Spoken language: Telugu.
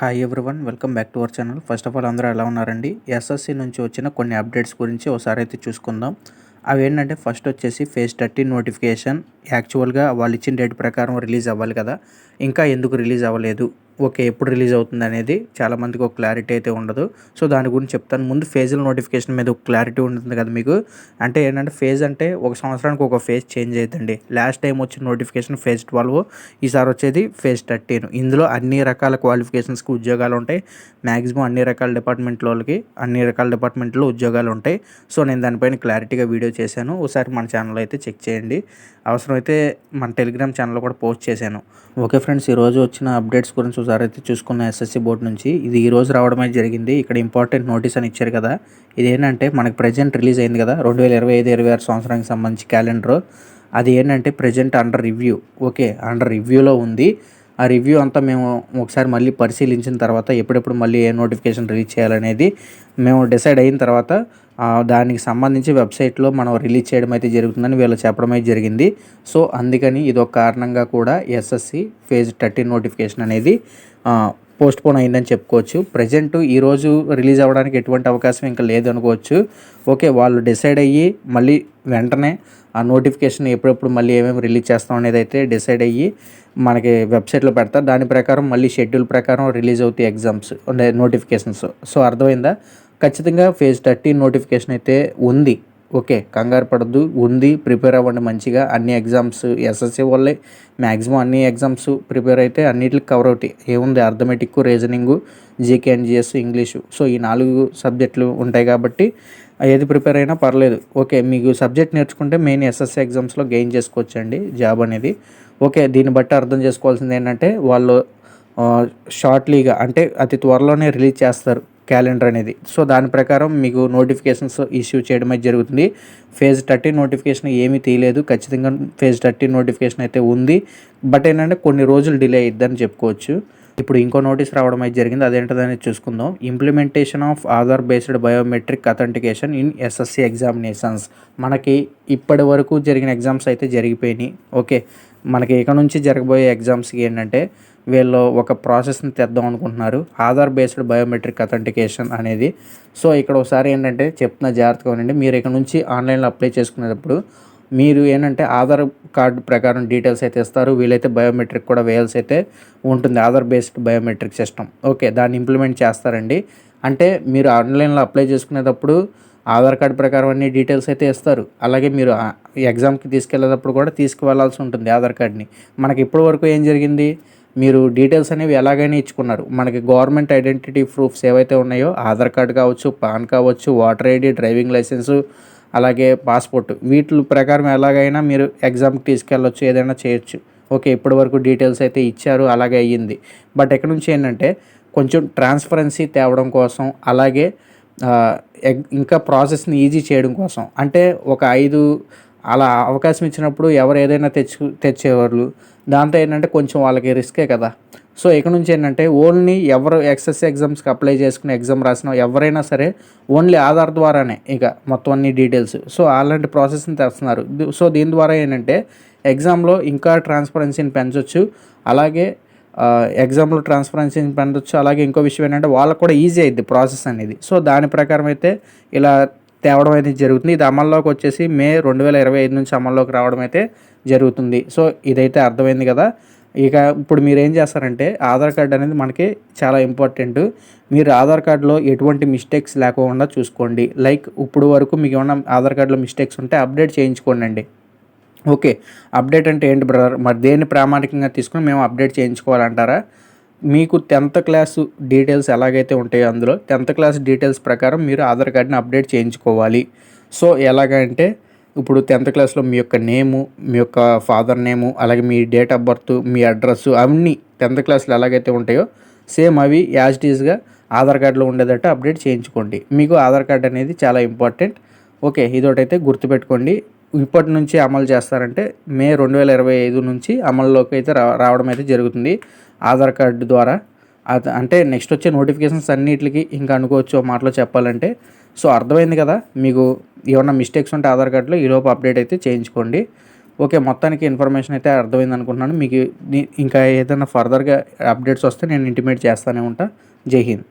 Hi everyone welcome back to our channel first of all అందరూ ఎలా ఉన్నారండి? ఎస్ఎస్సి నుంచి వచ్చిన కొన్ని అప్డేట్స్ గురించి ఒకసారి అయితే చూసుకుందాం. అవి ఏంటంటే ఫస్ట్ వచ్చేసి ఫేజ్ థర్టీన్ నోటిఫికేషన్ యాక్చువల్గా వాళ్ళు ఇచ్చిన డేట్ ప్రకారం రిలీజ్ అవ్వాలి కదా. ఇంకా ఎందుకు రిలీజ్ అవ్వలేదు? ఓకే ఎప్పుడు రిలీజ్ అవుతుంది అనేది చాలామందికి ఒక క్లారిటీ అయితే ఉండదు. సో దాని గురించి చెప్తాను. ముందు ఫేజ్ల నోటిఫికేషన్ మీద ఒక క్లారిటీ ఉంటుంది కదా మీకు? అంటే ఏంటంటే ఫేజ్ అంటే ఒక సంవత్సరానికి ఒక ఫేజ్ చేంజ్ అవుతుంది లాస్ట్ టైం వచ్చిన నోటిఫికేషన్ ఫేజ్ ట్వెల్వ్ ఈసారి వచ్చేది ఫేజ్ థర్టీన్. ఇందులో అన్ని రకాల క్వాలిఫికేషన్స్కి ఉద్యోగాలు ఉంటాయి. మ్యాక్సిమం అన్ని రకాల డిపార్ట్మెంట్ వాళ్ళకి అన్ని రకాల డిపార్ట్మెంట్లో ఉద్యోగాలు ఉంటాయి. సో నేను దానిపైన క్లారిటీగా వీడియో చేశాను. ఒకసారి మన ఛానల్ అయితే చెక్ చేయండి. అవసరమైతే మన టెలిగ్రామ్ ఛానల్లో కూడా పోస్ట్ చేశాను. ఓకే ఫ్రెండ్స్ ఈరోజు వచ్చిన అప్డేట్స్ గురించి ఒకసారి అయితే చూసుకున్న ఎస్ఎస్సి బోర్డు నుంచి ఇది ఈ రోజు రావడమే జరిగింది. ఇక్కడ ఇంపార్టెంట్ నోటీస్ అని ఇచ్చారు కదా. ఇది ఏంటంటే మనకి ప్రజెంట్ రిలీజ్ అయింది కదా రెండు వేల ఇరవై ఐదు ఇరవై ఆరు సంవత్సరానికి సంబంధించి క్యాలెండర్. అది ఏంటంటే present under review. Okay under రివ్యూలో ఉంది. ఆ రివ్యూ అంతా మేము ఒకసారి మళ్ళీ పరిశీలించిన తర్వాత ఎప్పుడెప్పుడు మళ్ళీ ఏ నోటిఫికేషన్ రిలీజ్ చేయాలనేది మేము డిసైడ్ అయిన తర్వాత దానికి సంబంధించి వెబ్సైట్లో మనం రిలీజ్ చేయడం అయితే జరుగుతుందని వీళ్ళు చెప్పడం అయితే జరిగింది. సో అందుకని ఇది ఒక కారణంగా కూడా ఎస్ఎస్సి ఫేజ్ థర్టీన్ నోటిఫికేషన్ అనేది పోస్ట్ పోన్ అయిందని చెప్పుకోవచ్చు. ప్రజెంట్ ఈరోజు రిలీజ్ అవ్వడానికి ఎటువంటి అవకాశం ఇంకా లేదనుకోవచ్చు ఓకే వాళ్ళు డిసైడ్ అయ్యి మళ్ళీ వెంటనే ఆ నోటిఫికేషన్ ఎప్పుడెప్పుడు మళ్ళీ ఏమేమి రిలీజ్ చేస్తాం అనేది అయితే డిసైడ్ అయ్యి మనకి వెబ్సైట్లో పెడతారు. దాని ప్రకారం మళ్ళీ షెడ్యూల్ ప్రకారం రిలీజ్ అవుతాయి ఎగ్జామ్స్ నోటిఫికేషన్స్. సో అర్థమైందా? ఖచ్చితంగా ఫేజ్ థర్టీన్ నోటిఫికేషన్ అయితే ఉంది. ఓకే కంగారు పడద్దు. ఉంది ప్రిపేర్ అవ్వండి మంచిగా. అన్ని ఎగ్జామ్స్ ఎస్ఎస్సి వాళ్ళే మ్యాక్సిమం అన్ని ఎగ్జామ్స్ ప్రిపేర్ అయితే అన్నిటికి కవర్ అవుతాయి. ఏముంది? Arithmetic reasoning GK and GS English. So ఈ నాలుగు సబ్జెక్టులు ఉంటాయి కాబట్టి ఏది ప్రిపేర్ అయినా పర్లేదు. ఓకే మీకు సబ్జెక్ట్ నేర్చుకుంటే మెయిన్ ఎస్ఎస్సి ఎగ్జామ్స్లో గెయిన్ చేసుకోవచ్చండి జాబ్ అనేది. ఓకే దీన్ని బట్టి అర్థం చేసుకోవాల్సింది ఏంటంటే వాళ్ళు షార్ట్లీగా అంటే అతి త్వరలోనే రిలీజ్ చేస్తారు. క్యాలెండర్ అనేది. సో దాని ప్రకారం మీకు నోటిఫికేషన్స్ ఇష్యూ చేయడమే జరుగుతుంది. ఫేజ్ థర్టీ నోటిఫికేషన్ ఏమీ తీయలేదు. ఖచ్చితంగా ఫేజ్ థర్టీ నోటిఫికేషన్ అయితే ఉంది. బట్ ఏంటంటే కొన్ని రోజులు డిలే అయిద్దని చెప్పుకోవచ్చు. ఇప్పుడు ఇంకో నోటీస్ రావడం అయితే జరిగింది. అదేంటదని చూసుకుందాం. Implementation of Aadhaar based biometric authentication in SSC examinations మనకి ఇప్పటి వరకు జరిగిన ఎగ్జామ్స్ అయితే జరిగిపోయినాయి. ఓకే. మనకి ఇక నుంచి జరగబోయే ఎగ్జామ్స్కి ఏంటంటే వీళ్ళు ఒక ప్రాసెస్ని తెద్దాం అనుకుంటున్నారు. ఆధార్ బేస్డ్ బయోమెట్రిక్ అథెంటికేషన్ అనేది. సో ఇక్కడ ఒకసారి ఏంటంటే చెప్తున్న జాగ్రత్తగా ఉండండి. మీరు ఇక్కడ నుంచి ఆన్లైన్లో అప్లై చేసుకునేటప్పుడు మీరు ఏంటంటే ఆధార్ కార్డు ప్రకారం డీటెయిల్స్ అయితే ఇస్తారు. వీలైతే బయోమెట్రిక్ కూడా వేయాల్సి అయితే ఉంటుంది. Aadhaar based biometric system. Okay దాన్ని ఇంప్లిమెంట్ చేస్తారండి. అంటే మీరు ఆన్లైన్లో అప్లై చేసుకునేటప్పుడు ఆధార్ కార్డు ప్రకారం అన్ని డీటెయిల్స్ అయితే ఇస్తారు. అలాగే మీరు ఎగ్జామ్కి తీసుకెళ్ళేటప్పుడు కూడా తీసుకువెళ్ళాల్సి ఉంటుంది ఆధార్ కార్డ్ని. మనకి ఇప్పటి వరకు ఏం జరిగింది? మీరు డీటెయిల్స్ అనేవి ఎలాగైనా ఇచ్చుకున్నారు. మనకి గవర్నమెంట్ ఐడెంటిటీ ప్రూఫ్స్ ఏవైతే ఉన్నాయో ఆధార్ కార్డు కావచ్చు పాన్ కావచ్చు వాటర్ ఐడి డ్రైవింగ్ లైసెన్సు అలాగే పాస్పోర్ట్ వీటి ప్రకారం ఎలాగైనా మీరు ఎగ్జామ్కి తీసుకెళ్ళొచ్చు ఏదైనా చేయొచ్చు. ఓకే ఇప్పటి వరకు డీటెయిల్స్ అయితే ఇచ్చారు అలాగే అయ్యింది. బట్ ఎక్కడి నుంచి ఏంటంటే కొంచెం ట్రాన్స్పరెన్సీ తేవడం కోసం అలాగే ఇంకా ప్రాసెస్ని ఈజీ చేయడం కోసం. అంటే ఒక ఐదు అలా అవకాశం ఇచ్చినప్పుడు ఎవరు ఏదైనా తెచ్చు తెచ్చేవాళ్ళు దాంతో ఏంటంటే కొంచెం వాళ్ళకి రిస్కే కదా. సో ఇక్కడ నుంచి ఏంటంటే ఓన్లీ ఎవరు ఎక్సెస్ ఎగ్జామ్స్కి అప్లై చేసుకుని ఎగ్జామ్ రాసిన ఎవరైనా సరే ఓన్లీ ఆధార్ ద్వారానే ఇక మొత్తం అన్ని డీటెయిల్స్. సో అలాంటి ప్రాసెస్ని తెస్తున్నారు. సో దీని ద్వారా ఏంటంటే ఎగ్జామ్లో ఇంకా ట్రాన్స్పరెన్సీని పెంచవచ్చు అలాగే ఎగ్జామ్లో ట్రాన్స్పరెన్సీని పెంచవచ్చు అలాగే ఇంకో విషయం ఏంటంటే వాళ్ళకు కూడా ఈజీ అయింది ప్రాసెస్ అనేది. సో దాని ప్రకారం అయితే ఇలా తేవడం అయితే జరుగుతుంది. ఇది అమల్లోకి వచ్చేసి మే రెండు వేల ఇరవై ఐదు నుంచి అమల్లోకి రావడం అయితే జరుగుతుంది. సో ఇదైతే అర్థమైంది కదా. ఇక ఇప్పుడు మీరు ఏం చేస్తారంటే ఆధార్ కార్డ్ అనేది మనకి చాలా ఇంపార్టెంట్. మీరు ఆధార్ కార్డులో ఎటువంటి మిస్టేక్స్ లేకుండా చూసుకోండి. లైక్ ఇప్పుడు వరకు మీకు ఏమన్నా ఆధార్ కార్డులో మిస్టేక్స్ ఉంటే అప్డేట్ చేయించుకోండి ఓకే అప్డేట్ అంటే ఏంటి బ్రదర్? మరి దేన్ని ప్రామాణికంగా తీసుకుని మేము అప్డేట్ చేయించుకోవాలంటారా? మీకు టెన్త్ క్లాస్ డీటెయిల్స్ ఎలాగైతే ఉంటాయో అందులో టెన్త్ క్లాస్ డీటెయిల్స్ ప్రకారం మీరు ఆధార్ కార్డ్ని అప్డేట్ చేయించుకోవాలి. సో ఎలాగంటే ఇప్పుడు టెన్త్ క్లాస్లో మీ యొక్క నేము మీ యొక్క ఫాదర్ నేము అలాగే మీ డేట్ ఆఫ్ బర్త్ మీ అడ్రస్ అవన్నీ టెన్త్ క్లాస్లో ఎలాగైతే ఉంటాయో సేమ్ అవి యాజ్ ఈజ్గా ఆధార్ కార్డులో ఉండేదట్టు అప్డేట్ చేయించుకోండి. మీకు ఆధార్ కార్డ్ అనేది చాలా ఇంపార్టెంట్. ఓకే ఇదొకటైతే గుర్తుపెట్టుకోండి. ఇప్పటి నుంచి అమలు చేస్తారంటే మే రెండు వేల ఇరవై ఐదు నుంచి అమల్లోకి అయితే రా రావడం అయితే జరుగుతుంది ఆధార్ కార్డు ద్వారా. అంటే నెక్స్ట్ వచ్చే నోటిఫికేషన్స్ అన్నిటికి ఇంకా అనుకోవచ్చు మాటలో చెప్పాలంటే సో అర్థమైంది కదా? మీకు ఏమన్నా మిస్టేక్స్ ఉంటే ఆధార్ కార్డులో ఈలోపు అప్డేట్ అయితే చేయించుకోండి. ఓకే మొత్తానికి ఇన్ఫర్మేషన్ అయితే అర్థమైంది అనుకుంటున్నాను. మీకు ఇంకా ఏదైనా ఫర్దర్గా అప్డేట్స్ వస్తే నేను ఇంటిమేట్ చేస్తానే ఉంటా. జై హింద్.